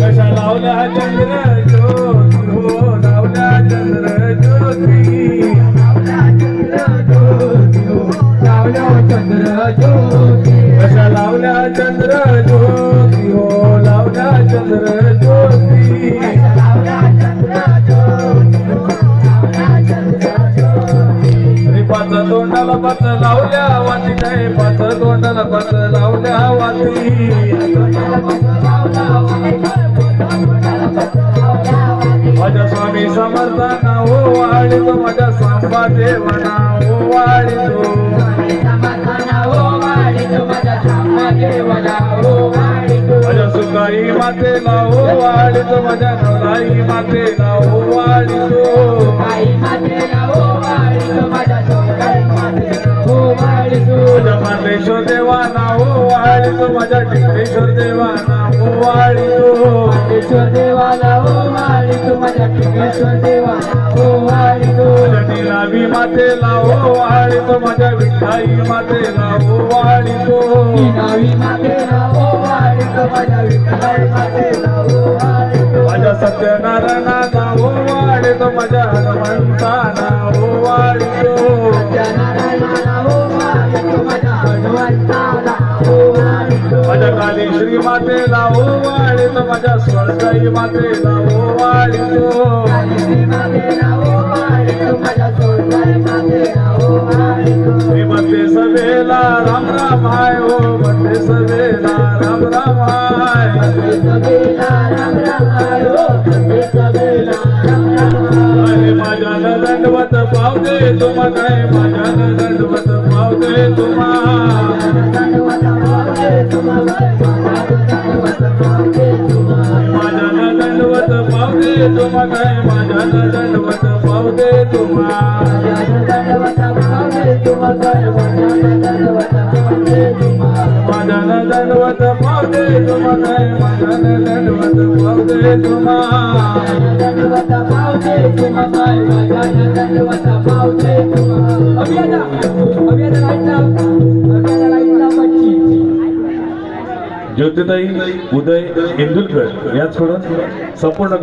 कशा लावल्या चंद्र ज्योती हो चंद्र ज्योती कशा लावल्या चंद्र ज्योती तोंडाला पाच लावल्या वाती नाही पाच तोंडाला पाच लावल्या वाती. माझ्या स्वामी समर्थांना हो ओ वाढितो माझ्या सांबा देवाना ओ हो वाढितो माझ्या सुखाई मातेला हो ओ वाढितो माझ्या नवलाई मातेला माझ्या मातेश्वर देवाना ओ वाढितो माझ्या टिकरेश्वर देवाना ओ वाढितो देवाला ओ माळी तू माझ्या टिकेश्वर देवाला ओ माळी तू माझ्या निलावी मातेला ओ वाढितो माझ्या विठाई नावी माझ्या माझ्या माझ्या मातेला ओ वाढितो माझ्या स्वर्गाई मातेला ओ वाढितो काली मातेला ओ श्रीमते राम राम हाय ओ म्हणते सवेला राम राम हाय. अरे माझ्या दंडवत पावते तुम्हा काय माझ्या दंडवत पावते तुम्हा. पावते तुम्हा काय माझ्या दंडवत पावते तुम्हा माझ्या दंडवत पावते तुम्हा काय माझ्या दंडवत पावते तुम्हा ज्योतिताई उदय इंदुलकर याच थोडं संपूर्ण